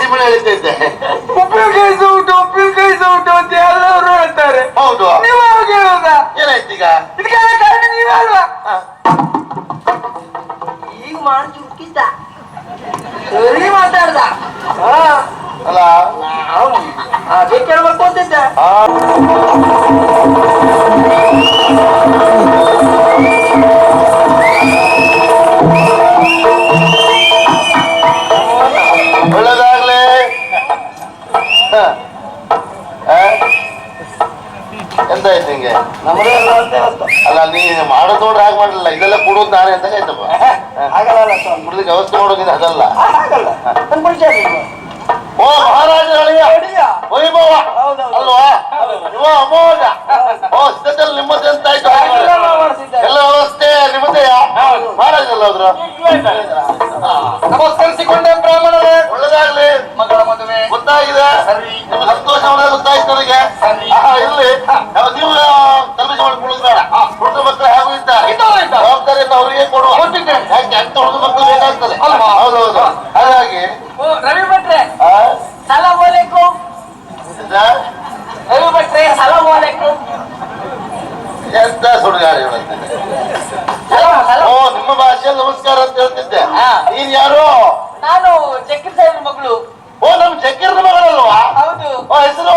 ಸಿಮಣೆ ಎಳಿತಿದ್ದೆ ಉಪ್ಪಿನಕಾಯಿ ಸೌಟು ಉಪ್ಪಿನಕಾಯಿ ಸೌಟು ಅಂತ ಎಲ್ಲರೂ ಹೇಳ್ತಾರೆ. ಹೌದು. ನೀವು ಯಾವಾಗ ಹೇಳೋದಾ? ಏನಾಯ್ತು ಈಗ? ಇದಕ್ಕೆಲ್ಲ ಕಾರಣ ನೀವೇ ಅಲ್ವಾ? ಈಗ ಮಾಡಿ ಚುಕ್ಕಿದ್ದ. ಸರಿ ಮಾತಾಡ್ದ. ಅಲ್ಲ ಅದೇ ಕೇಳ್ಬೇಕು ಅಂತಿದ್ದೆ. ನಮ್ಮದೇ ಅಲ್ಲ ಅಂತ ಅಲ್ಲ ನೀ ಮಾಡೋದ್ ನೋಡ್ರಿ ಹಾಗೆ ಮಾಡಲಿಲ್ಲ. ಇದೆಲ್ಲ ಕೊಡೋದು ನಾನೇ ಅಂತ ಹೇಳ್ತಪ್ಪ ಆಗಲ್ಲ ಸ್ವಾಮಿ. ಕುಡ್ಲಿಕ್ಕೆ ವ್ಯವಸ್ಥೆ ಮಾಡೋದಿದೆ ಅದಲ್ಲ. ಆಗಲ್ಲ ನನ್ನ ಪರಿಚಯ ಇಲ್ಲ. ಓ ಮಹಾರಾಜ ಅಳಿಯ? ವೈಭವ. ಅಲ್ವಾ? ಇವ ಅಮೋಘ ಓ ಸಿದ್ಧತೆಲ್ಲ ನಿಮ್ಮದೇ ಅಂತ ಆಯ್ತು. ಎಲ್ಲ. ವ್ಯವಸ್ಥೆ ನಿಮ್ಮದೆಯ? ಹೌದು. ಮಹಾರಾಜಲ್ಲ ಹೋದ್ರು ನಮಸ್ಕರಿಸಿಕೊಂಡೆ ಬ್ರಾಹ್ಮಣರೇ. ಒಳ್ಳೇದಾಗ್ಲಿ. ಮಗಳ ಮದುವೆ. ಗೊತ್ತಾಗಿದೆ. ನಿಮ್ಮ ಸಂತೋಷವನ್ನ ಗೊತ್ತಾಯ್ತು ನನಗೆ. ಇಲ್ಲಿ ನಾವು ಕಲ್ಪಿಸಿ ಮಾಡ್ಕೊಳ್ಳೋದು ಬೇಡ ಹುಡುಗ ಮಕ್ಕಳು ಹಾಗೂ ಇದ್ದಾರೆ. ಜವಾಬ್ದಾರಿಯನ್ನು ಅವರಿಗೆ ಕೊಡುವ. ಯಾಕೆ? ಅಂತ ಹುಡುಗ ಮಕ್ಕಳು ಬೇಕಾಗ್ತದೆ? ಹೌದೌದು. ಹಾಗಾಗಿ ಓ ರವಿ ಭಟ್ರೆ ಆ, ಸಲಾಂ ವಾಲೇಕುಂ ಇದಾ? ರವಿ ಭಟ್ರೆ ಸಲಾಂ ವಾಲೇಕುಂ ಎಂತ ಸುಡುಗಾಡಿ ಹೇಳ್ತಿದ್ದೆ ಸಲಾಂ ಸಲಾಂ ಓ ನಿಮ್ಮ ಭಾಷೆಯಲ್ಲಿ ನಮಸ್ಕಾರ ಅಂತ ಹೇಳ್ತಿದ್ದೆ ಹಾ. ನೀನ್ ಯಾರು ನಾನು ಜಕ್ಕಿ ಸಾಹೇಬ್ರ ಮಗಳು ಓ ನಮ್ ಚಕ್ರದ ಮಗಳಲ್ವಾ ಹೌದು ಓ ಹೆಸರು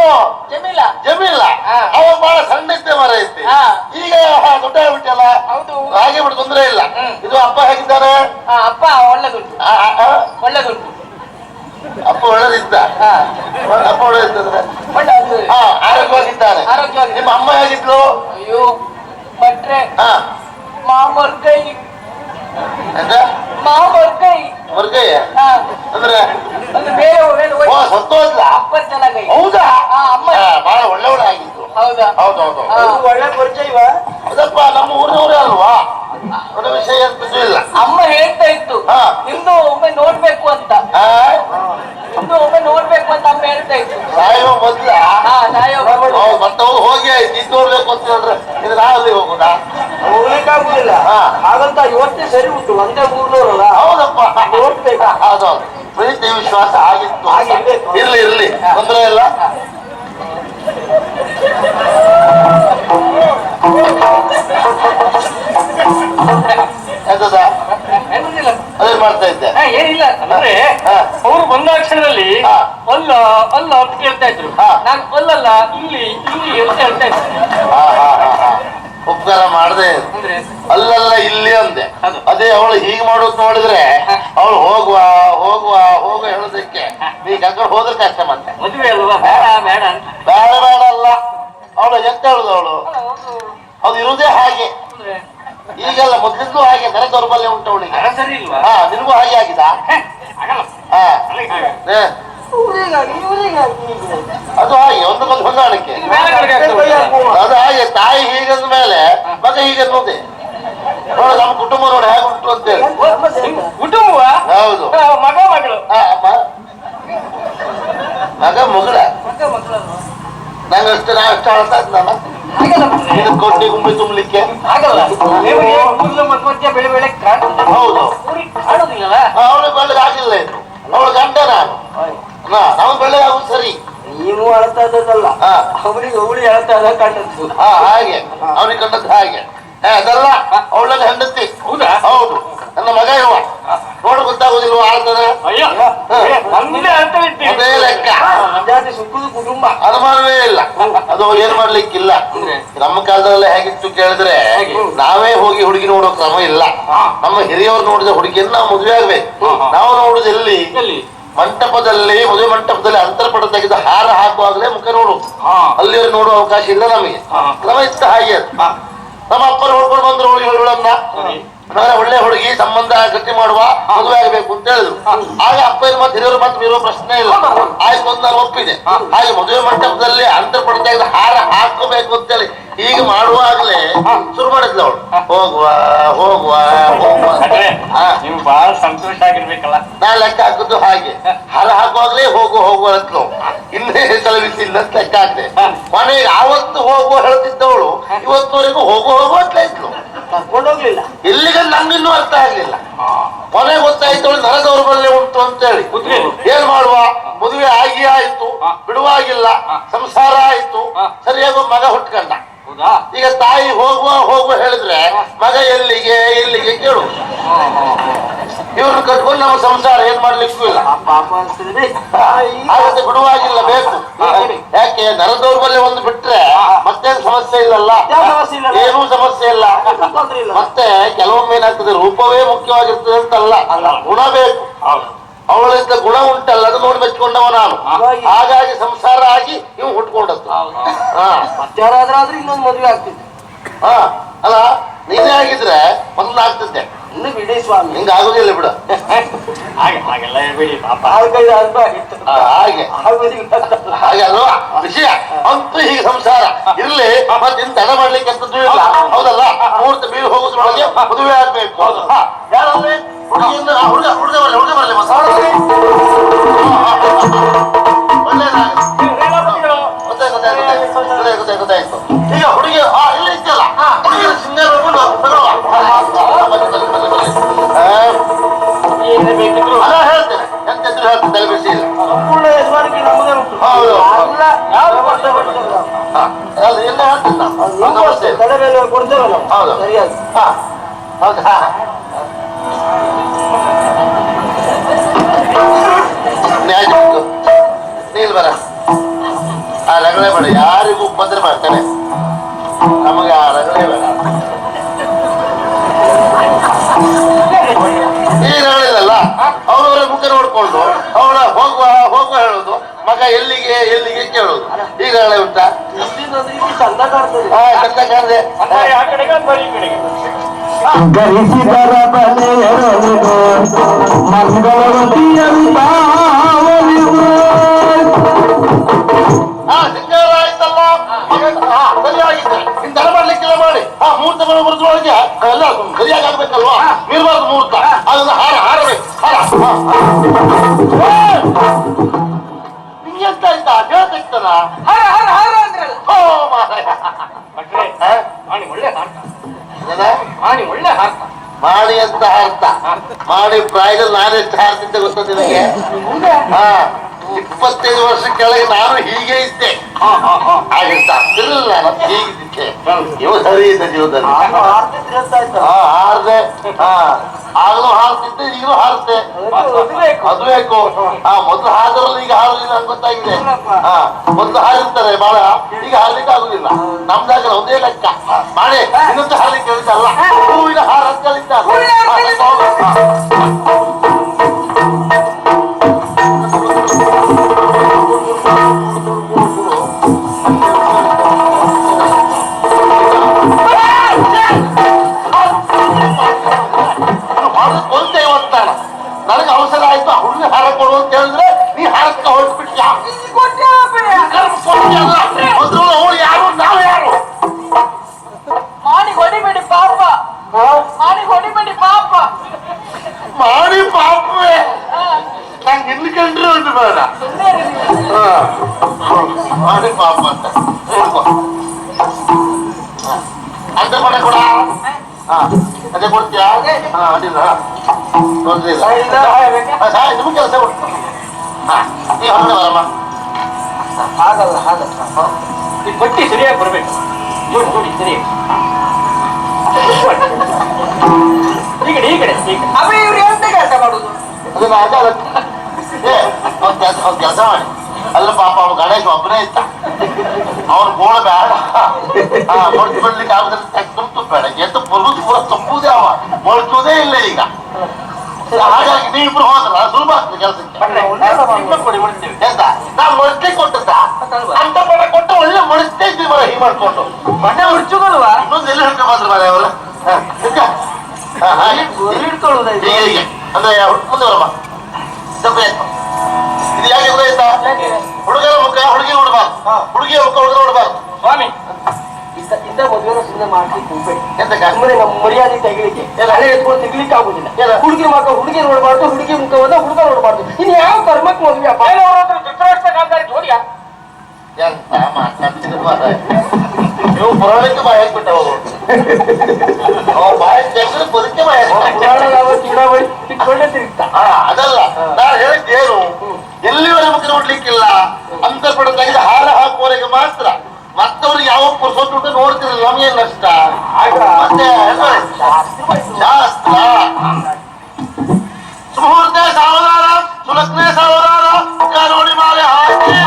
ಜಮೀಲಾ ಜಮೀಲ ಹಾ. ಅವಾಗ ಬಹಳ ಸಣ್ಣ ಇದ್ದೆ ಮರ ಐತಿ ಹಾ. ಈಗ ದೊಡ್ಡ ಆಗ್ಬಿಟ್ಟಲ್ಲ ಹೌದು ಹಾಗೆ ಬಿಟ್ಟು ತೊಂದ್ರೆ ಇಲ್ಲ ಹ್ಮ್. ಇದು ಅಪ್ಪ ಹೇಗಿದ್ದಾರೆ ಆ, ಅಪ್ಪ ಒಳ್ಳೆದುಂಟು ಆ, ಆ, ಆ, ಒಳ್ಳೆದುಂಟು ಅಪ್ಪ ಒಳ್ಳೆದಿದ್ದ ಹಾ ಅಪ್ಪ ಒಳ್ಳೆದಿದ್ದರೆ ಒಳ್ಳೆ ಅದು ಹಾ ಆರೋಗ್ಯವಾಗಿದ್ದಾನೆ ಆರೋಗ್ಯವಾಗಿ ನಿಮ್ಮ ಅಮ್ಮ ಹೇಗಿದ್ಲು ಅಯ್ಯೋ ಭಟ್ರೆ ಹಾ ಮಾಮರ್ಕೈ ಎಂತ ಮಾಮರ್ಕೈ ಮುರುಗಯ್ಯ ಹಾ ಅಂದ್ರೆ ಅದು ಬೇರೆ ಬೇರೆ ಓ ಸತ್ತೋದ್ಲ ಅಪ್ಪ ಚೆನ್ನಾಗೈ ಹೌದಾ ಹಾ, ಅಮ್ಮ. ಹಾ, ಬಹಳ ಒಳ್ಳೆವಳ ಆಗಿದ್ದು ಹೌದಾ ಹೌದೌದು ಹಾ. ಒಳ್ಳೆ ಪರಿಚಯ ಇವ ಅದಪ್ಪ ನಮ್ಮ ಊರಿನವರೇ ಅಲ್ವಾ? ದೊಡ್ಡ ವಿಷಯ ಇಲ್ಲ. ಅಮ್ಮ ಹೇಳ್ತಾ ಇತ್ತು ಹಾ. ನಿಮ್ದು ಒಮ್ಮೆ ನೋಡ್ಬೇಕು ಅಂತ. ಆ, ನಿಮ್ದು ಒಮ್ಮೆ ನೋಡ್ಬೇಕು ಅಂತ ಅಮ್ಮ ಹೇಳ್ತಾ ಇತ್ತು. ಸಾಯುವ ಮೊದ್ಲ? ಹಾ ಸಾಯೋ ಹೌದು, ಮತ್ತೆ ಅವ್ರು ಹೋಗಿ ಆಯ್ತು ಇದು ನೋಡ್ಬೇಕು ಅಂತ ಹೇಳಿದ್ರೆ ಇದು ನಾವಲ್ಲಿ ಹೋಗುದಾ? ಹೋಗ್ಲಿಕ್ಕಾಗುದಿಲ್ಲ ಹಾ. ಹಾಗಂತ ಇವತ್ತೇ ಸರಿ ಉಂಟು ಒಂದೇ ಊರ್ನವರಲ್ಲ. ಹೌದಪ್ಪ. ನೋಡ್ಬೇಕಾ. ಹೌದೌದು. ಪ್ರೀತಿ ವಿಶ್ವಾಸ ಆಗಿತ್ತು ಆಗಿರ್ಬೇಕು. ಇರ್ಲಿ ಇರ್ಲಿ. ತೊಂದ್ರೆ ಇಲ್ಲ. ಅದೇನ್ ಮಾಡ್ತಾ ಇದ್ದೆ. ಏನಿಲ್ಲ ಅಂದ್ರೆ ಅವರು ಬಂದ ಕ್ಷಣದಲ್ಲಿ ಹಾ. ಅಲ್ಲ ಅಲ್ಲ ಅಂತ ಹೇಳ್ತಾ ಇದ್ರು. ನಾನು ಅಲ್ಲಲ್ಲ ಇಲ್ಲಿ ಇಲ್ಲಿ ಅಂತ ಹೇಳ್ತಾ ಇದ್ದೆ ಉಪಕಾರ ಮಾಡದೆ. ಅಲ್ಲಲ್ಲ ಇಲ್ಲಿ ಅಂದೆ. ಅದು. ಅದೇ ಅವಳು ಹೀಗೆ ಮಾಡೋದು ನೋಡಿದ್ರೆ. ಅವಳು ಹೋಗುವ ಹೋಗುವ ಹೋಗ ಹೇಳೋದಕ್ಕೆ ಈಗ ಹೋದ್ರೆ ಕಷ್ಟ ಮತ್ತೆ. ಮದುವೆ ಅಲ್ವಾ? ಬೇಡ ಬೇಡ ಬೇಡ ಬೇಡ ಅಲ್ಲ. ಅವಳು ಎಂತ ಹೇಳುದು ಅವಳು? ಅದು ಇರುವುದೇ ಹಾಗೆ. ಈಗೆಲ್ಲ ಮೊದಲಿಗೂ ಹಾಗೆ ನರ ದೌರ್ಬಲ್ಯ ಉಂಟು ಅವಳಿಗೆ. ಹಾ ನಿನಗೂ ಹಾಗೆ ಆಗಿದ. ಅದು ಹಾಗೆ ಒಂದು ಒಂದು ಹೊಂದಾಣಿಕೆ. ಅದು ಹಾಗೆ ತಾಯಿ ಹೀಗಂದ ಮೇಲೆ ಮಗ ಹೀಗೆ ಅನ್ನೋದೇ ನೋಡ ನಮ್ಮ ಕುಟುಂಬ ನೋಡಿ ಹೇಗೆ ಉಂಟು ಅಂತೇಳಿ ಕುಟುಂಬ? ಹೌದು. ಮಗ ಮಗಳು? ಮಗ ಮಗಳ. ಅಷ್ಟು ಇದು ಕೊಟ್ಟಿ ಗುಂಬಿ ತುಂಬಲಿಕ್ಕೆ? ಆಗಲ್ಲ ನಿಮಗೆ ಕೂದಲು ಮತ್ತು ಮಧ್ಯ ಬೆಳೆ ಬೆಳೆ ಕಾಣ್ತದೆ ಹೌದು. ಊರಿಗೆ ಕಾಣೋದಿಲ್ಲಲ್ಲ ಅವಳು ಬೆಳ್ಳಗೆ ಆಗಿಲ್ಲ ಇದು. ಅವಳು ಗಂಡ ನಾನು. ನಾವು ಬೆಳ್ಳಗೆ ಆಗುದು ಸರಿ. ನೀವು ಅಳ್ತಾ ಇದ್ದದಲ್ಲ ಅವಳಿಗೆ ಅವಳಿ ಅಳ್ತಾ ಇದ್ದ ಕಂಡದ್ದು. ಹಾ ಹಾಗೆ. ಅವನಿಗೆ ಕಂಡದ್ದು ಹಾಗೆ. ಅದಲ್ಲ ಅವಳಲ್ಲಿ ಹೆಂಡತಿ. ಹೌದಾ? ಹೌದು. ನನ್ನ ಮಗ ಇರುವ. ನೋಡ ಗೊತ್ತಾಗುದಿಲ್ವ ಆಳ್ತದೆ ಅದೇ ಲೆಕ್ಕ. ಕುಟುಂಬ. ಅನುಮಾನವೇ ಇಲ್ಲ. ಅದು ಏನ್ ಮಾಡ್ಲಿಕ್ಕಿಲ್ಲ? ನಮ್ಮ ಕಾಲದಲ್ಲಿ ಹೇಗಿತ್ತು ಕೇಳಿದ್ರೆ ನಾವೇ ಹೋಗಿ ಹುಡುಗಿ ನೋಡೋ ಕ್ರಮ ಇಲ್ಲ. ನಮ್ಮ ಹಿರಿಯವರು ನೋಡಿದ ಹುಡುಗಿಯನ್ನ ನಾವು ಮದುವೆ ಆಗ್ಬೇಕು. ನಾವು ನೋಡುದು ಎಲ್ಲಿ? ಎಲ್ಲಿ? ಮಂಟಪದಲ್ಲಿ ಮದುವೆ ಮಂಟಪದಲ್ಲಿ ಅಂತರ್ಪಟ ತೆಗೆದು ಹಾರ ಹಾಕುವಾಗಲೇ ಮುಖ ನೋಡು. ಅಲ್ಲಿ ನೋಡುವ ಅವಕಾಶ ಇಲ್ಲ ನಮಗೆ. ಕ್ರಮ ಇತ್ತ ಹಾಗೆ. ನಮ್ಮ ಅಪ್ಪರು ನೋಡ್ಕೊಂಡು ಬಂದ್ರು ಹುಡುಗಿಗಳನ್ನ ಸರಿ. ಒಳ್ಳೆ ಹುಡುಗಿ ಸಂಬಂಧ ಗಟ್ಟಿ ಮಾಡುವ ಮದುವೆ ಆಗಬೇಕು ಅಂತ ಹೇಳಿದ್ರು. ಆಗ ಅಪ್ಪ ಮತ್ತೆ ಹಿರಿಯರು ಮತ್ತೆ ಇರುವ ಪ್ರಶ್ನೆ ಇಲ್ಲ. ಆಯ್ತು ಒಂದು ನಾನು ಒಪ್ಪಿದೆ. ಹಾಗೆ ಮದುವೆ ಮಂಟಪದಲ್ಲಿ ಅಂತರ ಪಡ್ತಾ ಇದ್ದ ಹಾರ ಹಾಕಬೇಕು ಅಂತೇಳಿ. ಈಗ ಮಾಡುವಾಗಲೇ ಶುರು ಮಾಡಿದ್ಲು ಅವಳು. ಹೋಗುವ ಹೋಗುವ ಹೋಗುವ. ನೀವು ಬಹಳ ಸಂತೋಷ ಆಗಿರ್ಬೇಕಲ್ಲ. ನಾ ಲೆಕ್ಕ ಹಾಕುದು ಹಾಗೆ. ಹಾರ ಹಾಕುವಾಗಲೇ ಹೋಗು ಹೋಗುವ ಅಂತಲು ಇನ್ನೇ ತಲುಪಿಸಿಲ್ಲ ಅಂತ ಲೆಕ್ಕ ಹಾಕಿದೆ. ಮನೆಗೆ ಆವತ್ತು ಹೋಗುವ ಹೇಳ್ತಿದ್ದವಳು ಇವತ್ತುವರೆಗೂ ಹೋಗು ಹೋಗುವ ಅಂತ ಇದ್ಲು ಕರ್ಕೊಂಡೋಗ್ಲಿಲ್ಲ ಎಲ್ಲಿಗೆ ನಂಗಿನ್ನೂ ಅರ್ಥ ಆಗ್ಲಿಲ್ಲ. ಕೊನೆ ಗೊತ್ತಾಯ್ತು ನರ ದೌರ್ಬಲ್ಯ ಉಂಟು ಅಂತ ಹೇಳಿ ಗೊತ್ತಿಲ್ಲ. ಏನ್ ಮಾಡುವ? ಆಯ್ತು ಬಿಡುವಾಗಿಲ್ಲ ಸಂಸಾರ ಆಯ್ತು. ಸರಿಯಾಗಿ ಮಗ ಹುಟ್ಕಂಡ. ಈಗ ತಾಯಿ ಹೋಗುವ ಹೋಗುವ ಹೇಳಿದ್ರೆ ಮಗ ಎಲ್ಲಿಗೆ ಎಲ್ಲಿಗೆ ಕೇಳು. ಇವ್ರನ್ನ ಕಟ್ಕೊಂಡು ನಮ್ಮ ಸಂಸಾರ ಏನ್ ಮಾಡ್ಲಿಕ್ಕೂ ಇಲ್ಲ. ಅದಕ್ಕೆ ಗುಣವಾಗಿಲ್ಲ ಬೇಕು. ಯಾಕೆ? ನರದೌರ್ಬಲ್ಯ ಒಂದು ಬಿಟ್ರೆ ಮತ್ತೇನ್ ಸಮಸ್ಯೆ ಇಲ್ಲಲ್ಲ? ಏನೂ ಸಮಸ್ಯೆ ಇಲ್ಲ. ಮತ್ತೆ ಕೆಲವೊಮ್ಮೆ ಏನಾಗ್ತದೆ ರೂಪವೇ ಮುಖ್ಯವಾಗಿರ್ತದೆ ಅಂತಲ್ಲ. ಗುಣ ಬೇಕು. ಅವಳಿಂದ ಗುಣ ಉಂಟಲ್ಲ ಅದು ನೋಡಿ ಮೆಚ್ಕೊಂಡವ ನಾನು. ಹಾಗಾಗಿ- ಸಂಸಾರ ಆಗಿ ಇವು ಹುಟ್ಕೊಂಡದ್ದು. ಇನ್ನೊಂದು ಮದುವೆ ಆಗ್ತಿದ್ದೆ ಹಾ. ಅಲ್ಲ ನೀನೇ ಆಗಿದ್ರೆ ಮೊದಲು ಆಗ್ತಿದ್ದೆ ಇನ್ನು ಬಿಡಿ ಸ್ವಾಮಿ. ಹಿಂಗ ಆಗುದಿಲ್ಲ ಬಿಡು. ಹಾಗೆ ಹಾಗೆಲ್ಲ ಬಿಡಿ ಪಾಪ. ಹಾಗೆ ಆ, ಹಾಗೆ. ಆಗುದಿಲ್ಲ. ಹಾಗೆ ಅಲ್ವಾ? ವಿಷಯ. ಅಂತೂ ಹೀಗೆ ಸಂಸಾರ. ಇರ್ಲಿ ಮತ್ತೆ ಇನ್ ತಡ ಮಾಡ್ಲಿಕ್ಕೆ ಅಂತದ್ದು ಇಲ್ಲ ಹೌದಲ್ಲ? ಮುಹೂರ್ತ ಬೀಳು ಹೋಗೋದ್ರೊಳಗೆ ಮದುವೆ ಆಗ್ಬೇಕು. ಹೌದು. ಹುಡುಗಿಯಿಂದ ಹುಡುಗ ಹುಡುಗ ಬರಲಿ ಹುಡುಗ ಬರಲಿ ನ್ಯಾಯ ನೀಲ್ ಬರ. ಆ ರಗಳೇ ಬೇಡ. ಯಾರಿಗೂ ಉಪದ್ರ ಮಾಡ್ತಾನೆ. ನಮಗೆ ಆ ರಗಳೇ ಬೇಡ. ಈ ರಗಳಿದಲ್ಲ ಅವರವರ ಮುಖ ನೋಡ್ಕೊಂಡು ಅವಳ ಹೋಗುವ ಹೋಗುವ ಹೇಳುದು. ಮಗ ಎಲ್ಲಿಗೆ ಎಲ್ಲಿಗೆ ಕೇಳುದು ಈಗ ಉಂಟಾ ಚಂದ ಕಾಣದೆ. ಗರಿಸಿದರ ಬಲೆಯರಲಿದು ಮಂಗಳವತಿಯಂತ ಹಾ. ಸಿಂಗಾರ ಆಯ್ತಲ್ಲ. ಆ ಸರಿಯಾಗಿದೆ. ಇನ್ ದರ ಮಾಡ್ಲಿಕ್ಕೆಲ್ಲ ಮಾಡಿ. ಆ ಮುಹೂರ್ತ ಬರೋ ಬರೋದ್ರೊಳಗೆ ಎಲ್ಲ ಸರಿಯಾಗಿ ಆಗ್ಬೇಕಲ್ವಾ? ಮೀರ್ಬಾರ್ದು ಮುಹೂರ್ತ. ಅದನ್ನ ಹಾರ ಹಾರಬೇಕು. ಹಾರ. ಹೇಳ್ತಿತ್ತನ ಹಾರ ಹಾರ ಹಾರ ಅಂದ್ರಲ್ಲ ಓ ಮಾರಾಯ ಭಟ್ರೆ ಹಾ? ಆಣಿ ಒಳ್ಳೆ ಹಾರ್ತ ಏನ? ಆಣಿ ಒಳ್ಳೆ ಹಾರ್ತ ಮಾಡಿ ಅಂತ ಹಾರ್ತ ಮಾಡಿ ಪ್ರಾಯದಲ್ಲಿ ನಾನೆಷ್ಟು ಹಾರ್ತಿದ್ದೆ ಗೊತ್ತ ನಿನಗೆ ಹಾ ಇಪ್ಪತ್ತೈದು ವರ್ಷ ಕೆಳಗೆ ನಾನು ಹೀಗೆ ಇದ್ದೆ. ನಾನು ಹೀಗಿದ್ದೆ ಇವ ಸರಿ ಜೀವನದಲ್ಲಿ. ಹಾರ್ದೆ ಹಾ. ಆಗ್ಲೂ ಹಾರ್ತಿದ್ದೆ ಈಗಲೂ ಹಾರ್ತೆ. ಅದು ಬೇಕು. ಹಾ ಮೊದ್ಲು ಹಾದ್ರಲ್ಲ ಈಗ ಹಾರಲಿಲ್ಲ ಅಂತ ಗೊತ್ತಾಗಿದೆ. ಹಾ ಮೊದ್ಲು ಹಾರಿರ್ತಾರೆ ಬಾಳ. ಈಗ ಹಾರ್ಲಿಕ್ಕೆ ಆಗುದಿಲ್ಲ. ನಮ್ದಾಗ ಒಂದೇ ಲೆಕ್ಕ. ಮಾಡಿ ಇನ್ನೊಂದು ಹಾರ್ಲಿಕ್ಕೆ ಹೇಳಿದ್ದಲ್ಲ ಹೂವಿನ ಹಾರ ಅಂತ ಹಾ. ಮಾಡಿ ಪಾಪ ಅಂತ. ಕೊಡ ಹಾ ಅದೇ ಕೊಡ್ತೀಯಾ? ಹಾ ಅದಿಲ್ಲ. ತೊಂದ್ರೆ ಇಲ್ಲ ನಿಮ್ಗೆ ಕೆಲಸ ಕೊಡ್ತೀನಿ ಹಾ ನೀ ಹೊರಗಡೆ ಬರಮ್ಮ. ಹಾಗಲ್ಲ ಹಾಗಲ್ಲ. ಈ ಬಟ್ಟಿ ಸರಿಯಾಗಿ ಬರ್ಬೇಕು. ನೋಡಿ ನೋಡಿ ಸರಿಯಾಗಿ ಈ ಕಡೆ ಈ ಕಡೆ ಅವೇ ಇವ್ರು ಎಂತ ಕೆಲಸ ಮಾಡುದು? ಅದನ್ನ ಏ ಅವ್ನ್ ಕೆಲ್ಸ ಕೆಲಸ ಮಾಡಿ. ಅಲ್ಲ ಪಾಪ ಅವ್ ಗಣೇಶ್ ಒಬ್ಬನೇ ಇದ್ದ. ಅವ್ನು ಗೋಳ ಬೇಡ ಮೊಳಕು ಬಿಡ್ಲಿಕ್ಕೆ ಆಗುದಿಲ್ಲ. ತೆಗ್ದು ಬೇಡ ಎದ್ದು ಬರುದು ಕೂಡ ತುಂಬುದೇ ಅವ. ಮೊಳಕುದೇ ಇಲ್ಲ ಈಗ. ಹಾಗಾಗಿ ನೀವಿಬ್ರು ಹೋದ್ರ ಸುಲಭ ಆಗ್ತದೆ ಕೆಲಸಕ್ಕೆ. ಎಂತ? ನಾವು ಮೊಳಕೆ ಕೊಟ್ಟದ್ದ? ಅಂತ ಪಡ ಕೊಟ್ಟು ಒಳ್ಳೆ ಮೊಳಸ್ತಾ ಇದ್ವಿ ಬರ ಹೀಗೆ ಮಾಡ್ಕೊಂಡು. ಬಣ್ಣ ಹುಡ್ಚುದಲ್ವಾ ಇನ್ನೊಂದು ಎಲ್ಲಿ ಹಿಡ್ಕೊಂಡ್ ಬಂದ್ರು ಮನೆ ಅವರು ಅಂದ್ರೆ ಯಾವ್ದು ಅಂದ್ರೆ ಹುಡುಗಿಯ ಮುಖ ಒಳಗೆ ನೋಡಬಾರ್ದು. ಸ್ವಾಮಿ. ಇಂಥ ಇಂಥ ಮದುವೆನ ಸುಮ್ಮನೆ ಮಾಡ್ಲಿಕ್ಕೆ ಹೋಗ್ಬೇಡಿ ಎಂತಕ್ಕ ಸುಮ್ಮನೆ ನಮ್ಮ ಮರ್ಯಾದೆ ತೆಗಿಲಿಕ್ಕೆ. ಹಳೆ ಎತ್ಕೊಂಡು ತೆಗಿಲಿಕ್ಕೆ ಆಗುದಿಲ್ಲ? ಹುಡುಗಿ ಮಕ್ಕ ಹುಡುಗಿ ನೋಡಬಾರ್ದು ಹುಡುಗಿ ಮುಖವನ್ನ ಹುಡುಗ ನೋಡಬಾರ್ದು. ಇನ್ನು ಯಾವ ಕರ್ಮಕ್ಕೆ ಮದುವೆ ಅಪ್ಪ ಏನೋ ಅವ್ರ ಹತ್ರ ಧೃತರಾಷ್ಟ್ರ ಕಾಂತಾರಿ ಜೋಡಿಯಾ ಎಂತ ಮಾತಾಡ್ತಿದ್ರು ಮಾರ್ರೆ. ನೀವು ಪುರಾಣಕ್ಕೆ ಬಾಯ ಹಾಕ್ಬಿಟ್ಟ ಹೋಗು ಅವ ಬಾಯ ತೆಗೆದ್ರೆ ಬದುಕೆ ಬಾಯ ಹಾಕ್ತಾನೆ. ಪುರಾಣ ಯಾವ ಚೂಡಾವಳಿ ಇಟ್ಕೊಂಡೇ ತಿರುಗ್ತಾ. ಹಾ ಅದಲ್ಲ. ನಾನು ಹೇಳಿದ್ದೇನು ಎಲ್ಲಿವರೆಗೆ ಮುಖ ನೋಡ್ಲಿಕ್ಕಿಲ್ಲ ಅಂತ ತೆಗೆದು ಹಾರ ಹಾಕುವವರೆಗೆ ಮಾತ್ರ ಮತ್ತವ್ರಿಗೆ ಯಾವ ನೋಡ್ತಿರಲ್ಲ ನಮ್ಗೇನ್ ನಷ್ಟ ಮತ್ತೆ ಜಾಸ್ತಿ ಸುಮೂರ್ತೆ ಸಾವಧಾನ ಸುಲಕ್ಷ್ಮಿ ಸಾವಧಾನ ಮುಖ ನೋಡಿ ಮಾಲೆ ಹಾಕಿ?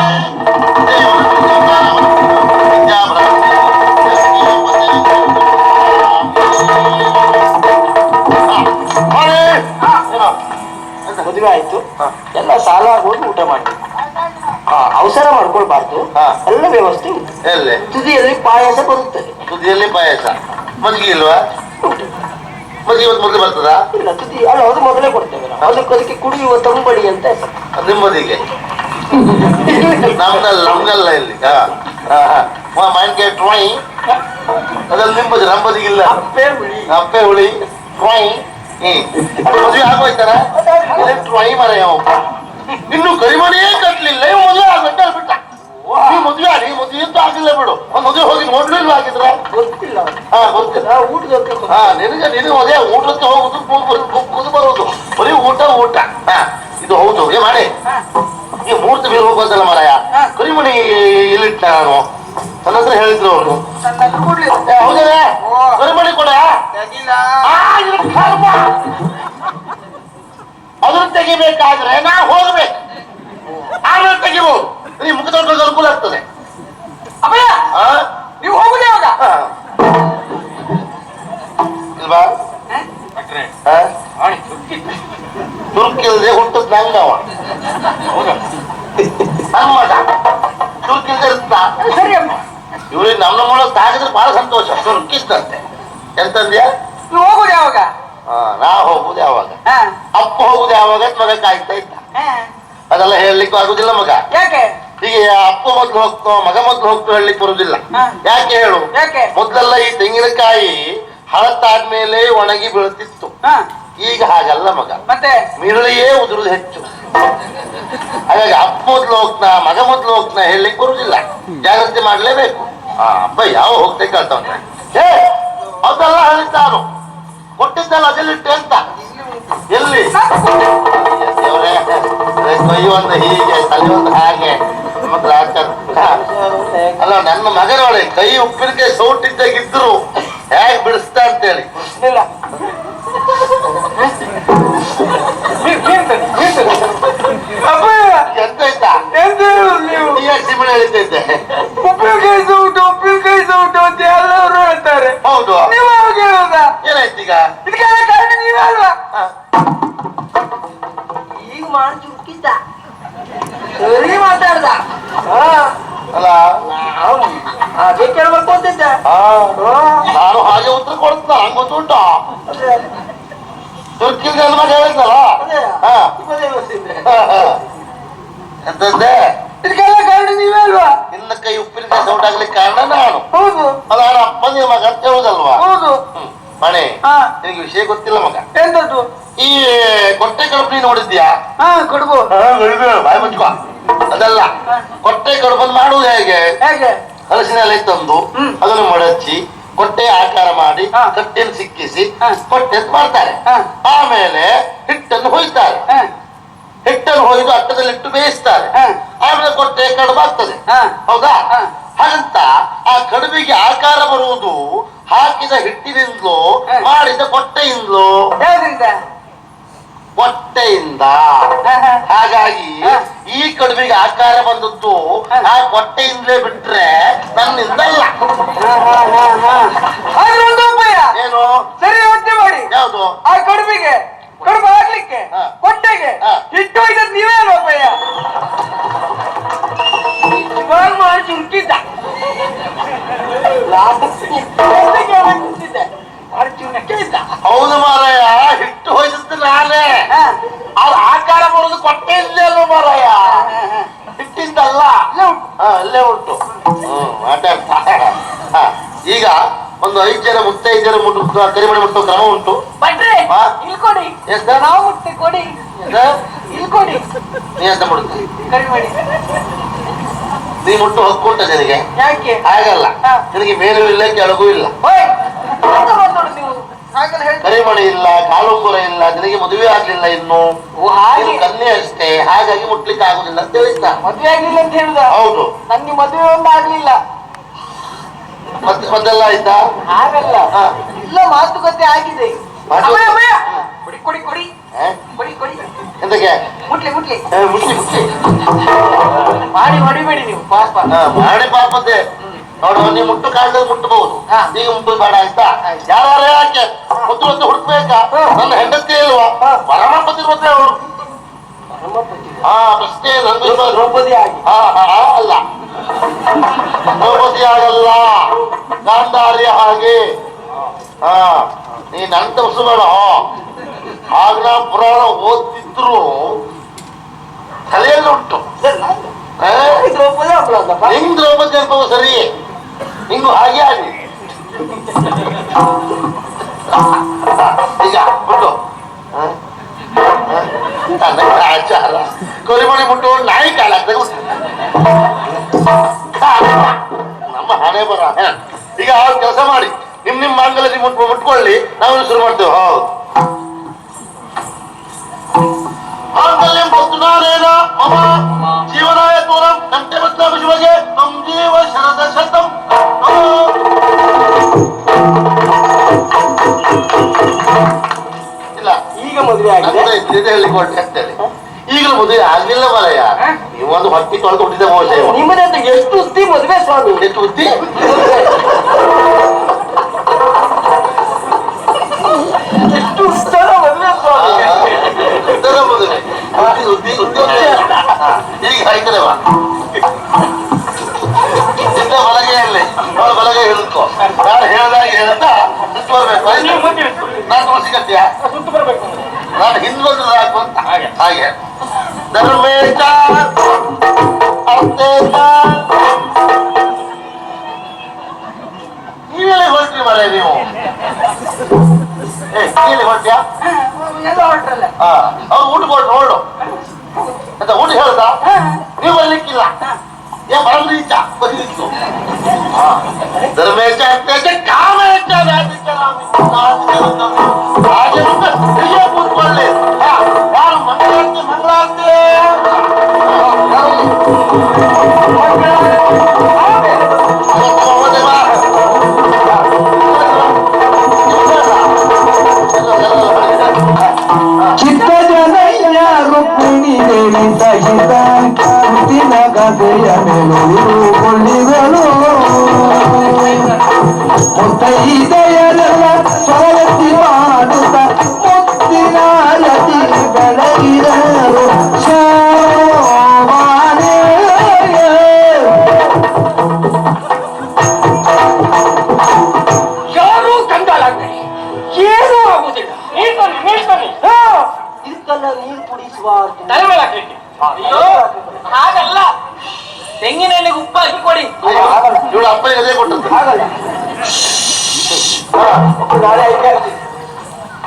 ಮದುವೆ ಆಯ್ತು. ಎಲ್ಲ ಸಾಲ ಆಗೋದು ಊಟ ಮಾಡಿ. ಅವಸರ ಮಾಡ್ಕೊಳ್ಬಾರ್ದು. ಎಲ್ಲ ವ್ಯವಸ್ಥೆ ಉಂಟು ಎಲ್ಲಿ ತುದಿಯಲ್ಲಿ ಪಾಯಸ. ಮಲ್ಗಿ ಮಜ್ಜಿಗೆ ಇಲ್ವಾ? ಮಜ್ಜಿಗೆ ಇವತ್ತು ಮೊದಲು ಬರ್ತದಾ? ಇಲ್ಲ ತುದಿ ಅಲ್ಲ ಅದು ಮೊದಲೇ ಕೊಡ್ತೇವೆ ನಾವು. ಅದಕ್ಕೆ ಅದಕ್ಕೆ ಕುಡಿಯುವ ತಂಬಡಿ ಅಂತ. ನಿಮ್ಮದಿಗೆ ನಮ್ದಲ್ಲ ನಮ್ಗಲ್ಲ ಇಲ್ಲಿ. ಮಾವಿನಕಾಯಿ ಟ್ರಾಯಿ ಅದ್ರಲ್ಲಿ ನಿಂಬದಿ ನಂಬದಿಗಿಲ್ಲ ಅಪ್ಪೆ ಹುಳಿ. ಅಪ್ಪೆ ಹುಳಿ ಟ್ರಾಯಿ ಹ್ಮ್. ಮದುವೆ ಆಗೋಯ್ತಾರ ಟ್ರಾಯಿ ಮರ ಇನ್ನು ಕರಿಮಣಿಯೇ ಕಟ್ಲಿಲ್ಲ. ಮದುವೆ ಆಗೋಯ್ತ ಈ ಮದುವೆ ಆಗಿ ಮದುವೆ ಅಂತೂ ಆಗಿಲ್ಲ ಬಿಡು. ಒಂದ್ ಮದುವೆ ಹೋಗಿ ನೋಡ್ಲಿಲ್ವಾ ಆಗಿದ್ರ ಗೊತ್ತಿಲ್ಲ. ಹಾ ಗೊತ್ತಿಲ್ಲ. ಊಟಕ್ಕೆ ಊಟದ ಹಾ ನಿನಗೆ ನಿನಗೆ ಅದೇ ಊಟಕ್ಕೆ ಹೋಗುದು ಕುದು ಬರೋದು. ಬರೀ ಊಟ ಊಟ. ಹಾ ಇದು ಹೌದು. ಏ ಮಾಡಿ. ಈ ಮೂರ್ತಿ ಬೀರ್ ಹೋಗೋದಲ್ಲ ಮಾರಾಯ. ಕರಿಮಣಿ ಇಲ್ಲಿಟ್ಟ ನಾನು. ನನ್ನ ಹತ್ರ ಹೇಳಿದ್ರು ಅವರು. ಹೌದಾ ಕರಿಮಣಿ ಕೊಡ. ಅದನ್ನ ತೆಗಿಬೇಕಾದ್ರೆ ನಾ ಹೋಗ್ಬೇಕು. ಆಮೇಲೆ ತೆಗಿಬಹುದು ನೀ ಮುಖ ತೊಗೊಂಡ್ರೆ ಅನುಕೂಲ ಆಗ್ತದೆ. ಅಪ್ಪಯ್ಯ ಆ? ನೀವು ಹೋಗುದೇ ಯಾವಾಗ ಹಾ. ಇಲ್ವಾ ಹಾ? ತುರ್ಕಿಲ್ದೆ ಹುಟ್ಟದ್ ನಂಗ ಅವ ಹೌದಾ? ನಮ್ಮ ತುರ್ಕಿಲ್ದೆ ಇರ್ತ. ಸರಿ ಅಮ್ಮ. ಇವ್ರಿಗೆ ನಮ್ಮ ಮೂಲ ತಾಗಿದ್ರೆ ಬಹಳ ಸಂತೋಷ. ತುರ್ಕಿಸ್ತಂತೆ ಎಂತಂದ್ಯಾ ನೀವು ಹೋಗುದು ಯಾವಾಗ? ಹಾ, ನಾ ಹೋಗುದು ಯಾವಾಗ? ಹಾ. ಅಪ್ಪ ಹೋಗುದು ಯಾವಾಗ? ಅಂತ ಮಗ ಕಾಯ್ತಾ ಇದ್ದ. ಹಾ. ಅದೆಲ್ಲ ಹೇಳಲಿಕ್ಕೂ ಆಗುದಿಲ್ಲ ಮಗ. ಯಾಕೆ? ಹೀಗೆ ಅಪ್ಪ ಮೊದ್ಲು ಹೋಗ್ತೋ ಮಗ ಮೊದ್ಲು ಹೋಗ್ತೋ ಹೇಳಲಿಕ್ಕೆ ಬರುದಿಲ್ಲ. ಯಾಕೆ ಹೇಳು? ಯಾಕೆ? ಮೊದ್ಲೆಲ್ಲ ಈ ತೆಂಗಿನಕಾಯಿ ಹಳತ್ತಾದ್ಮೇಲೆ ಒಣಗಿ ಬೀಳ್ತಿತ್ತು. ಈಗ ಹಾಗಲ್ಲ ಮಗ. ಮತ್ತೆ? ಮಿರಳಿಯೇ ಉದುರುದು ಹೆಚ್ಚು. ಹಾಗಾಗಿ ಅಪ್ಪ ಮೊದ್ಲು ಹೋಗ್ತಾ ಮಗ ಮೊದ್ಲು ಹೋಗ್ತಾ ಹೇಳಲಿಕ್ಕೆ ಬರುದಿಲ್ಲ. ಜಾಗ್ರತೆ ಮಾಡ್ಲೇಬೇಕು. ಆ ಅಪ್ಪ ಯಾವ ಹೋಗ್ತೇ ಕೇಳ್ತಾವ ಹೇ ಅದೆಲ್ಲ ಹೇಳಿದ್ದಾನು. ಕೊಟ್ಟಿದ್ದಲ್ಲ ಅದೆಲ್ಲಿಟ್ಟೆ ಅಂತ. ಎಲ್ಲಿ? ದೇವ್ರೇ, ಅದೇ ಕೈ ಒಂದು ಹೀಗೆ ತಲೆ ಒಂದು ಹಾಗೆ ಮತ್ತೆ. ಅಲ್ಲ ನನ್ನ ಮಗನೊಳೆ ಕೈ ಉಪ್ಪಿನಕಾಯಿ ಸೌಟಿದ್ದಾಗಿದ್ರು ಹೇಗೆ ಬಿಡಿಸ್ತಾ ಅಂತೇಳಿ. ಇಲ್ಲ. ಉಪ್ಪಿನಕಾಯಿ ಸೌಟು ಉಪ್ಪಿನಕಾಯಿ ಸೌಟು ಅಂತ ಎಲ್ಲರೂ ಹೇಳ್ತಾರೆ. ಹೌದು. ನೀವು ಏನಾಯ್ತು ಈಗ? ವರ್ಷದಿಂದ. ಹ, ಹ. ಎಂತಂದೆ ಇದಕ್ಕೆಲ್ಲ ಕಾರಣ ನೀವೇ ಅಲ್ವಾ ಕೈ ಉಪ್ಪಿನಕಾಯಿ ಸೌಟ್ ಆಗ್ಲಿಕ್ಕೆ ಕಾರಣ ನಾನು. ಹೌದು. ಅಲ್ಲ ನಾನು ಅಪ್ಪನಿಗೆ ಮಗ ಅಂತ ಹೇಳುದಲ್ವಾ? ಹೌದು. ಮಣಿ ಹಾ. ನಿನಗೆ ವಿಷಯ ಗೊತ್ತಿಲ್ಲ ಮಗ? ಎಂತದ್ದು? ಈ ಕೊಟ್ಟೆ ಕಡುಬು ನೀನು ನೋಡಿದ್ಯಾ? ಹಾ ಕೊಡುಬು. ಬಾಯಿ ಮುಚ್ಕೋ. ಅದಲ್ಲ ಕೊಟ್ಟೆ ಕಡುಬನ್ನು ಮಾಡುವುದು ಹೇಗೆ? ಹೇಗೆ? ಹಲಸಿನ ಎಲೆ ತಂದು. ಅದನ್ನು ಮಡಚಿ ಕೊಟ್ಟೆ ಆಕಾರ ಮಾಡಿ. ಕಟ್ಟೆಯನ್ನು ಸಿಕ್ಕಿಸಿ. ಕೊಟ್ಟೆ ಅಂತ ಮಾಡ್ತಾರೆ. ಆಮೇಲೆ ಹಿಟ್ಟನ್ನು ಹೊಯ್ತಾರೆ. ಹಿಟ್ಟನ್ನು ಹೊಯ್ದು ಅಟ್ಟದಲ್ಲಿಟ್ಟು ಬೇಯಿಸ್ತಾರೆ. ಆಮೇಲೆ ಕೊಟ್ಟೆ ಕಡುಬು ಆಗ್ತದೆ. ಹೌದಾ. ಹಾಗಂತ ಆ ಕಡುಬಿಗೆ ಆಕಾರ ಬರುವುದು ಹಾಕಿದ ಹಿಟ್ಟಿನಿಂದಲೋ. ಮಾಡಿದ ಕೊಟ್ಟೆಯಿಂದಲೋ? ಕೊಟ್ಟೆಯಿಂದ. ಹಾಗಾಗಿ ಈ ಕಡುಬಿಗೆ ಆಕಾರ ಬಂದದ್ದು ಆ ಕೊಟ್ಟೆಯಿಂದಲೇ ಬಿಟ್ರೆ ನನ್ನಿಂದಲ್ಲ. ಏನು? ಸರಿ ಯೋಚನೆ ಮಾಡಿ. ಯಾವುದು? ಆ ಕಡುಬಿಗೆ ಕಡುಬು ಹಾಕ್ಲಿಕ್ಕೆ ಒಂದು ಐದು ಜನ ಮುತ್ತೈದು ಮುಟ್ಟು ಕರಿಮಣಿ ಮುಟ್ಟೋ ಕ್ರಮ ಉಂಟು. ನೀ ಅಂತ ಮುಡುತ್ತೆ? ಉಂಟ ನೀ ಮುಟ್ಟು ಹಕ್ಕುಂಟ ನಿನಗೆ? ಯಾಕೆ? ಹಾಗಲ್ಲ. ನಿನಗೆ ಮೇಲೂ ಇಲ್ಲ ಕೆಳಗೂ ಇಲ್ಲ. ಕರಿಮಣಿ ಇಲ್ಲ ಕಾಲುಂಗುರ ಇಲ್ಲ ನಿನಗೆ ಮದುವೆ ಆಗ್ಲಿಲ್ಲ ಇನ್ನು. ಓ ಹಾಗೆ? ನೀನು ಕನ್ಯೆ ಅಷ್ಟೇ. ಹಾಗಾಗಿ ಮುಟ್ಲಿಕ್ಕೆ ಆಗುದಿಲ್ಲ ಅಂತ ಹೇಳಿದ್ದ ಮದುವೆ ಆಗ್ಲಿಲ್ಲ ಅಂತ ಹೇಳುದ? ಹೌದು. ನನ್ಗೆ ಮದುವೆ ಒಂದು ಆಗ್ಲಿಲ್ಲ ಮತ್ತೆ ಮತ್ತೆಲ್ಲ ಆಯ್ತಾ? ಆಗಲ್ಲ. ಇಲ್ಲ ಮಾತುಕತೆ ಆಗಿದೆ. ಕುಡಿ. ಕೊಡಿ ಕೊಡಿ. ಕೊಡಿ? ಕೊಡಿ. ಎಂತಕ್ಕೆ? ಮುಟ್ಲಿ ಮುಟ್ಲಿ. ಮುಟ್ಲಿ ಮುಟ್ಲಿ. ಮಾಡಿ ಹೊಡಿಬೇಡಿ ನೀವು ಪಾಪ. ಮಾಡಿ ಪಾಪದ್ದೆ. ನೋಡುವ ನೀವು ಮುಟ್ಟು ಕಾಲದಲ್ಲಿ ಮುಟ್ಟಬಹುದು. ಈಗ ಮುಟ್ಟು ಬೇಡ ಆಯ್ತಾ? ಯಾರು ಯಾಕೆ? ಮುತ್ತು ಅಂತ ಹುಡುಕ್ಬೇಕಾ ನನ್ನ ಹೆಂಡತಿ ಇಲ್ವಾ? ಪರಮಪತಿ ಮತ್ತೆ ಅವರು? ಹಾ ಪ್ರಶ್ನೆ ದ್ರೌಪದಿ ಆಗಿ. ಹಾ ಹಾ, ಅಲ್ಲ. ಆಗಲ್ಲ ಗಾಂಧಾರ್ಯ ಹಾಗೆ. ಹಾ ನೀ ಅಂತ ತಪ್ಸಬೇಡ ಆಗ ನಾ ಪುರಾಣ ಓದ್ತಿದ್ರು. ತಲೆಯಲ್ಲಿ ಉಂಟು ನಿಂಗ್ ದ್ರೌಪದಿ ಅನುಭವ ಸರಿ. ನಿಂಗು ಹಾಗೆ ಆಗಿ ಈಗ ಬಿಟ್ಟು. ಕೊರಿಮಣಿ ಮುಟ್ಟು ನಾಯಿ ಕಾಲ ನಮ್ಮ ಹಣೆ ಬರ ಹ. ಈಗ ಅವ್ರು ಕೆಲಸ ಮಾಡಿ ನಿಮ್ ನಿಮ್ ಮಾಂಗಲ್ಯ ನೀವು ಮುಟ್ ಮುಟ್ಕೊಳ್ಳಿ ನಾವು ಶುರು ಮಾಡ್ತೇವೆ ಹೌದು ಮಾಂಗಲ್ಯಂ ಭಕ್ತುನಾನೇನ ಮಮ ಜೀವನಾಯ ತೂರಂ ಕಂಠೆ ಬದ್ನಾಮ ಶಿವಗೆ ತ್ವಂ ಜೀವ ಶರದ ಶತಂ ಇಲ್ಲ ಮದುವೆ ಆಗಿದೆ. ಅಂತೇಳಿ. ಈಗಲೂ ಮದುವೆ ಆಗ್ಲಿಲ್ಲ ಮಲಯ. ನೀವೊಂದು ಹೊಟ್ಟಿ ತೊಳೆದು ಹುಟ್ಟಿದ ನಿಮ್ಮನೆ ಅಂತ ಎಷ್ಟು ಉತ್ತಿ ಮದುವೆ ಸ್ವಾಮಿ ಎಷ್ಟು ಉದ್ದಿ ಎಷ್ಟು ಉತ್ತರ ಮದುವೆ ಸ್ವಾಮಿ ಉತ್ತರ ಮದುವೆ. ಬುದ್ಧಿ ಬುದ್ಧಿ ಈಗ ಆಯ್ತದವ ಇಂದ ಬಲಗೆ ಹೇಳಿ ಅವಳ ಬಲಗೆ ಹಿಡಿದುಕೋ ನಾನು ಹೇಳ್ದಾಗ ಹೇಳ್ತಾ ಸುತ್ತ ಬರ್ಬೇಕು? ನಾನು ತೋರಿಸಿಕತ್ತೀಯ ಸುತ್ತು ಬರ್ಬೇಕು ನಾನು ಹಿಂದೊಂದು ಬಂದ್ರೆ ಹಾಗೆ. ಹಾಗೆ. ಧರ್ಮೇಶ ನೀವೆಲ್ಲಿ ಹೊರಟ್ರಿ ಮರೆ ನೀವು. ನೀಲಿ ಹೊರಟ್ಯಾ? ಅವ್ರು ಊಟ ಕೊಟ್ಟು ನೋಡು ಅಂತ ಊಟ ಹೇಳ್ದ? ನೀವು ಬರ್ಲಿಕ್ಕಿಲ್ಲ. ಏನ್ ಬರಲ್ರಿ ಈಚ ಬದಿಲಿತ್ತು ಧರ್ಮೇಶ ಅರ್ಥೇಶ ಕಾಮೇಶ ವ್ಯಾಧಿಕ ಹಾಗೆ ಇಲ್ಲೇ ಕೂತ್ಕೊಳ್ಳಿ ಹಾ, ಯಾರು ಮಂಗಳಾರತಿ ಮಂಗಳಾರತಿ ಚಿತ್ತ ಜನಯ್ಯ ರುಕ್ಮಿಣಿ ದೇವಿ ಸಹಿತ ಹುಟ್ಟಿನ ಗದೆಯ ಮೇಲೂರು ಕೊಳ್ಳಿಗಳು ಮುತ್ತೈದೆಯರೆಲ್ಲ ಸ್ವರತಿ ಮಾಡುತ್ತ ಮುತ್ತಿನ ಯತಿ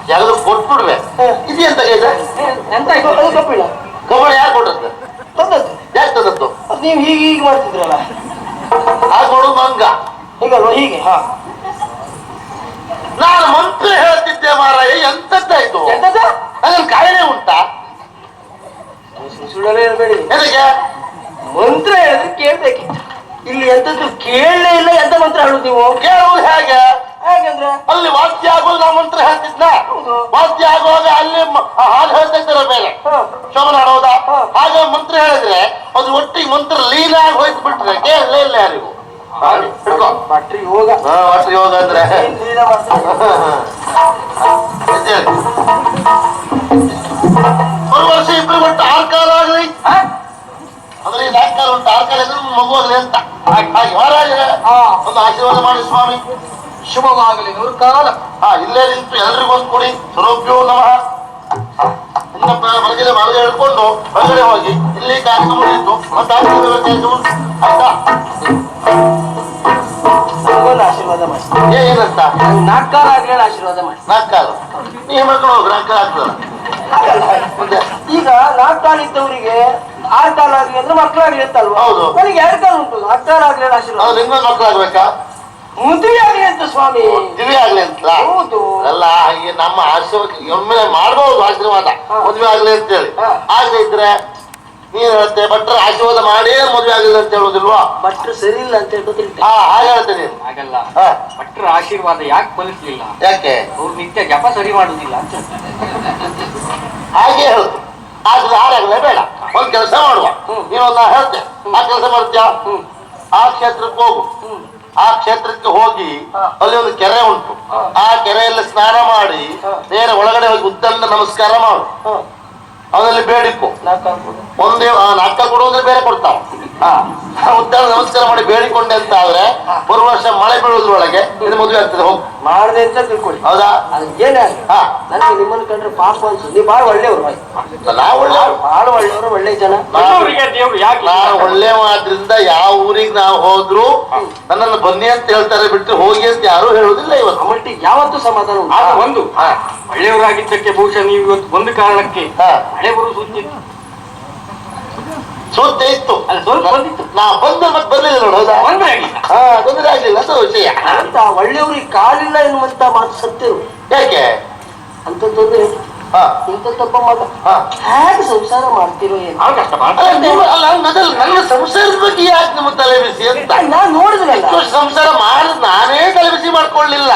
ಯಾವ್ದು ಕೊಟ್ಬಿಡ್ವೆ. ಇದು ಎಂತ ಇದೆ ಎಂತ ಕಬ್ಬಿಣ ಕಬಡ್ಡಿ ಯಾರು ಕೊಟ್ಟದ್ದು? ತಂದದ್ದು. ಯಾಕೆ ತಂದದ್ದು? ನೀವು ಹೀಗೆ ಹೀಗೆ ಮಾಡ್ತಿದ್ರಲ್ಲ. ಹಾಗೆ ಕೊಡೋದು ಮಂಗ? ಹೀಗಲ್ವ ಹೀಗೆ ಹಾ. ನಾನು ಮಂತ್ರ ಹೇಳ್ತಿದ್ದೆ ಮಾರಾಯ ಎಂತದ್ದಾಯ್ತು ಎಂತದ ನನಗೆ ಕಾಯಿಲೆ ಉಂಟಾ? ಸುಳ್ಳಲೇ ಇರಬೇಡಿ ಎದಕ್ಕೆ? ಮಂತ್ರ ಹೇಳಿದ್ರೆ ಕೇಳ್ಬೇಕಿತ್ತು. ಇಲ್ಲಿ ಎಂತದ್ದು ಕೇಳಲೇ ಇಲ್ಲ ಎಂತ ಮಂತ್ರ ಹೇಳುದು ನೀವು? ಕೇಳುವುದು ಹೇಗೆ? ಹೇಗಂದ್ರೆ? ಅಲ್ಲಿ ವಾಸ್ತಿ ಆಗೋದು ನಾ ಮಂತ್ರ ಹೇಳ್ತಿದ್ನ. ವಾಸ್ತಿ ಆಗುವಾಗ ಅಲ್ಲಿ ಹಾಲು ಹೇಳ್ತಾ ಇದ್ದಾರೆ ಮೇಲೆ ಶೋಭನ ಆಡೋದಾ ಹಾಗೆ ಮಂತ್ರ ಹೇಳಿದ್ರೆ ಅದು ಒಟ್ಟಿಗೆ ಮಂತ್ರ ಲೀನ ಆಗಿ ಹೋಯ್ತು ಬಿಟ್ರೆ ಕೇಳಲೇ ಇಲ್ಲ ಯಾರಿಗೂ. ಭಟ್ರಿ ಯೋಗ. ಯೋಗ ಅಂದ್ರೆ. ಒಂದು ವರ್ಷ ಇಬ್ರು ಬಿಟ್ಟು ಆರು ಕಾಲ ಆಗಲಿ. ಅಂದ್ರೆ ಈ ನಾಲ್ಕು ಕಾಲ ಉಂಟು. ಆರು ಕಾಲ ಇದ್ರೆ ಮಗು ಆಗಲಿ ಅಂತ ಹಾಗೆ ಒಂದು ಆಶೀರ್ವಾದ ಮಾಡಿ ಸ್ವಾಮಿ. ಶುಭವಾಗಲಿ ನೂರು ಕಾಲ. ಹಾ ಇಲ್ಲೇ ನಿಂತು ಎಲ್ರಿಗೂ ಒಂದು ಕೊಡಿ. ಸ್ವರೂಪ್ಯೋ ನಮಃ. ಇನ್ನ ಬಲಗಡೆ ಬಲಗಡೆ ಹಿಡ್ಕೊಂಡು ಹೊರಗಡೆ ಹೋಗಿ. ಇಲ್ಲಿ ಕಾರ್ಯಕ್ರಮ ಇತ್ತು ಮತ್ತೆ ಆಯ್ತಾ? ಆಶೀರ್ವಾದ ಮಾಡಿ. ಏನಂತ? ಆಶೀರ್ವಾದ ಮಾಡಿ. ನೀ ಈಗ ನಾಲ್ಕು ಕಾಲ ಇದ್ದವರಿಗೆ ಆರು ಕಾಲ ಆಗ್ಲಿ ಅಂದ್ರೆ ಮಕ್ಕಳಾಗ್ಲಿ ಅಂತಲ್ವಾ ಹೌದು. ನನಗೆ ಎರಡು ಕಾಲ ಉಂಟು. ನಾಲ್ಕು ಕಾಲ ಆಗ್ಲೇಳ ಆಶೀರ್ವಾದ ಮಕ್ಕಳಾಗ್ಬೇಕಾ? ಮದುವೆ ಆಗಲಿ ಅಂತ ಸ್ವಾಮಿ. ಮದುವೆ ಆಗ್ಲಿ ಅಂತ. ಹೌದು. ಅಲ್ಲ ಈ ನಮ್ಮ ಆಶೀರ್ವಾದ ಒಮ್ಮೆ ಮಾಡಬಹುದು ಆಶೀರ್ವಾದ. ಮದುವೆ ಆಗ್ಲಿ ಅಂತ ಹೇಳಿ. ಆಗ್ಲಿ ಇದ್ರೆ ನೀನ್ ಹೇಳ್ತೆ ಭಟ್ರ ಆಶೀರ್ವಾದ ಮಾಡೇ ಮದುವೆ ಆಗಲಿಲ್ಲ ಅಂತ ಹೇಳೋದಿಲ್ವಾ? ಭಟ್ರು ಸರಿ ಇಲ್ಲ ಅಂತ ಹೇಳ್ಕೊತಿರ್ತೆ ಹಾ ಹಾಗೆ ಹೇಳ್ತೇನೆ ನೀನು. ಹಾಗಲ್ಲ. ಹಾ. ಭಟ್ರ ಆಶೀರ್ವಾದ ಯಾಕೆ ಫಲಿಸ್ಲಿಲ್ಲ? ಯಾಕೆ? ಅವ್ರು ನಿತ್ಯ ಜಪ ಸರಿ ಮಾಡುದಿಲ್ಲ ಅಂತ ಹಾಗೆ ಹೇಳುದು ಆದ್ರೆ ಹಾಗಾಗಲೇ ಬೇಡ. ಒಂದ್ ಕೆಲಸ ಮಾಡುವ. ನಾ ಹೇಳ್ತೆ. ಆ ಕೆಲಸ ಮಾಡ್ತೀಯಾ? ಆ ಕ್ಷೇತ್ರಕ್ಕೆ ಹೋಗು. ಆ ಕ್ಷೇತ್ರಕ್ಕೆ ಹೋಗಿ ಅಲ್ಲಿ ಒಂದು ಕೆರೆ ಉಂಟು. ಆ ಕೆರೆಯಲ್ಲಿ ಸ್ನಾನ ಮಾಡಿ ನೇರ ಒಳಗಡೆ ಹೋಗಿ ಉದ್ದಂಡ ನಮಸ್ಕಾರ ಮಾಡು. ಅವನಲ್ಲಿ ಬೇಡಿಕೊ. ಒಂದೇ ಆ ನಾಟಕ ಕೊಡುವಂದ್ರೆ ಬೇರೆ ಕೊಡ್ತಾವ ಉದ್ದಂಡ ನಮಸ್ಕಾರ ಮಾಡಿ ಬೇಡಿಕೊಂಡೆ ಅಂತ ಆದ್ರೆ ಪೂರ್ವ ವರ್ಷ ಮಳೆ ಬೀಳುವುದ್ರೊಳಗೆ ಇದು ಮದುವೆ ಆಗ್ತದೆ ಹೋಗು. ಮಾಡದೆ ಅಂತ ತಿಳ್ಕೊಳ್ಳಿ. ಹೌದಾ? ಅದು ಏನೇ ಆಗ್ಲಿ, ಹಾ. ನನಗೆ ನಿಮ್ಮನ್ನ ಕಂಡ್ರೆ ಪಾಪ ಅನ್ಸುದು ನೀವು ಬಾಳ ಒಳ್ಳೆಯವರು ನಾವು ಒಳ್ಳೆ ಬಾಳ ಒಳ್ಳೆಯವರು ಒಳ್ಳೆ ಜನ. ಅವರಿಗೆ ದೇವ್ರು ಯಾಕೆ ನಾನು ಒಳ್ಳೆ ಆದ್ರಿಂದ ಯಾವ ಊರಿಗೆ ನಾವು ಹೋದ್ರು ನನ್ನನ್ನು ಬನ್ನಿ ಅಂತ ಹೇಳ್ತಾರೆ ಬಿಟ್ಟು ಹೋಗಿ ಅಂತ ಯಾರು ಹೇಳುದಿಲ್ಲ ಇವತ್ತು. ಮಟ್ಟಿ ಯಾವತ್ತು ಸಮಾಧಾನ ಒಂದು. ಒಳ್ಳೆಯವರಾಗಿದ್ದಕ್ಕೆ ಬಹುಶಃ ನೀವು ಇವತ್ತು ಒಂದು ಕಾರಣಕ್ಕೆ ಹಾ. ಮಳೆ ಸುದ್ದಿ ಇತ್ತು. ನಾ ಬಂದ ಮತ್ತೆ ಬರ್ಲಿಲ್ಲ ನೋಡು ಹೌದಾ? ಹಾ ತೊಂದರೆ ಆಗ್ಲಿಲ್ಲ ಅದು ವಿಷಯ. ಅಂತ ಒಳ್ಳೆಯವ್ರಿಗೆ ಕಾಲಿಲ್ಲ ಎನ್ನುವಂತ ಮಾತು ಸತ್ಯರು ಯಾಕೆ? ಅಂತ ತೊಂದರೆ ಹಾ. ಇಂಥ ತಪ್ಪ ಮಾಡ ಹೇಗೆ ಸಂಸಾರ ಮಾಡ್ತಿರೋ ಏನು? ಅಲ್ಲ ನನ್ನ ಸಂಸಾರದ ಬಗ್ಗೆ ಯಾಕೆ ನಿಮ್ಮ ತಲೆ ಬಿಸಿ ಅಂತ? ನಾನು ನೋಡಿದ್ರೆ ಇಷ್ಟು ವರ್ಷ ಸಂಸಾರ ಮಾಡಿದ್ ನಾನೇ ತಲೆ ಬಿಸಿ ಮಾಡ್ಕೊಳ್ಳಿಲ್ಲ.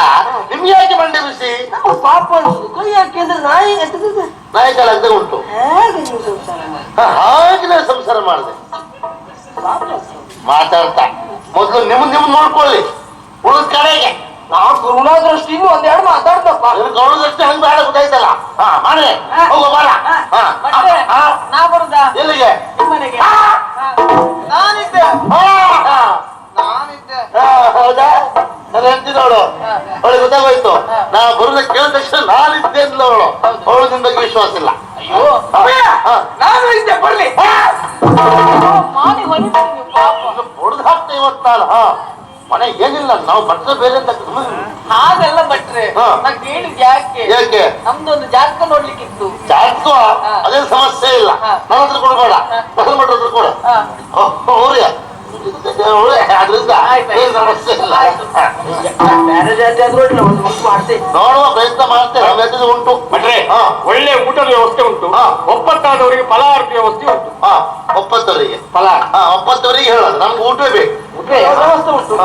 ನಿಮ್ಗೆ ಯಾಕೆ ಮಂಡೆ ಬಿಸಿ? ನಮ್ಮ ಪಾಪ ಅನ್ಸುದು ಯಾಕೆಂದ್ರೆ ನಾಯಿ ನಾಯಿ ಕಾಲದ ಉಂಟು. ಹೇಗೆ ಸಂಸಾರ ಮಾಡಿದೆ. ಮಾತಾಡ್ತಾ. ಮೊದಲು ನಿಮ್ ನಿಮ್ ನೋಡ್ಕೊಳ್ಳಿ. ಉಳಿದ ಕಡೆಗೆ. ನಾವು ಕರುಣಾ ದೃಷ್ಟಿ ಇನ್ನೂ ಒಂದೆರಡು ಮಾತಾಡ್ತಪ್ಪ. ನಿನ್ ಹಂಗ ಬೇಡ ಗೊತ್ತಾಯ್ತಲ್ಲ? ಹಾ ಮಾಡಿ ಹೋಗೋ ಬಾರ ನಾ ಬರುದಾ? ಎಲ್ಲಿಗೆ? ನಿಮ್ಮನೆಗೆ. ನಾನಿದ್ದೆ. ಹೌದಾ? ನನ್ನ ಹೆಂಡತಿ ನೋಡು. ಅವಳಿಗೆ ಗೊತ್ತಾಗೋಯ್ತು. ನಾ ಬರುದ ಕೇಳಿದ ತಕ್ಷಣ ನಾನಿದ್ದೆ ಅಂದ್ಲು ಅವಳು. ಅವಳು ನಿನ್ ಬಗ್ಗೆ ವಿಶ್ವಾಸ ಇಲ್ಲ. ಅಯ್ಯೋ. ನಾನು ಇದ್ದೆ ಬರ್ಲಿ. ಹೊಡೆದು ಹಾಕ್ತೆ ಇವತ್ತು ನಾನು ಹಾ. ಮನೆ ಏನಿಲ್ಲ ನಾವು ಬಟ್ಟೆ ಬೇರೆ ಅಂತ. ಹಾಗೆಲ್ಲ ಭಟ್ರೆ ಕೇಳಿದ್ ಯಾಕೆ? ಯಾಕೆ? ನಮ್ದೊಂದು ಜಾತಕ ನೋಡ್ಲಿಕ್ಕಿತ್ತು. ಜಾತಕ ಅದೇ ಸಮಸ್ಯೆ ಇಲ್ಲ. ನನ್ನ ಹತ್ರ ಕೊಡ್ಬೇಡ ಬಸವ ಮಠ ಹತ್ರ ಕೊಡು. ಹಾ. ಅವ್ರಿಗೆ ನೋಡುವ ಪ್ರಯತ್ನ ಮಾಡ್ತೇವೆ. ಉಂಟು. ಭಟ್ರೆ ಒಳ್ಳೆ ಊಟದ ವ್ಯವಸ್ಥೆ ಉಂಟು. ಒಪ್ಪತ್ತಾದವರಿಗೆ ಫಲಹಾರ ವ್ಯವಸ್ಥೆ ಉಂಟು. ಒಪ್ಪತ್ತವರಿಗೆ. ಫಲಹಾರ. ಒಪ್ಪತ್ತವರಿಗೆ ಹೇಳೋದು. ನಮ್ಗೆ ಊಟವೇ ಬೇಕು. ವ್ಯವಸ್ಥೆ ಉಂಟು.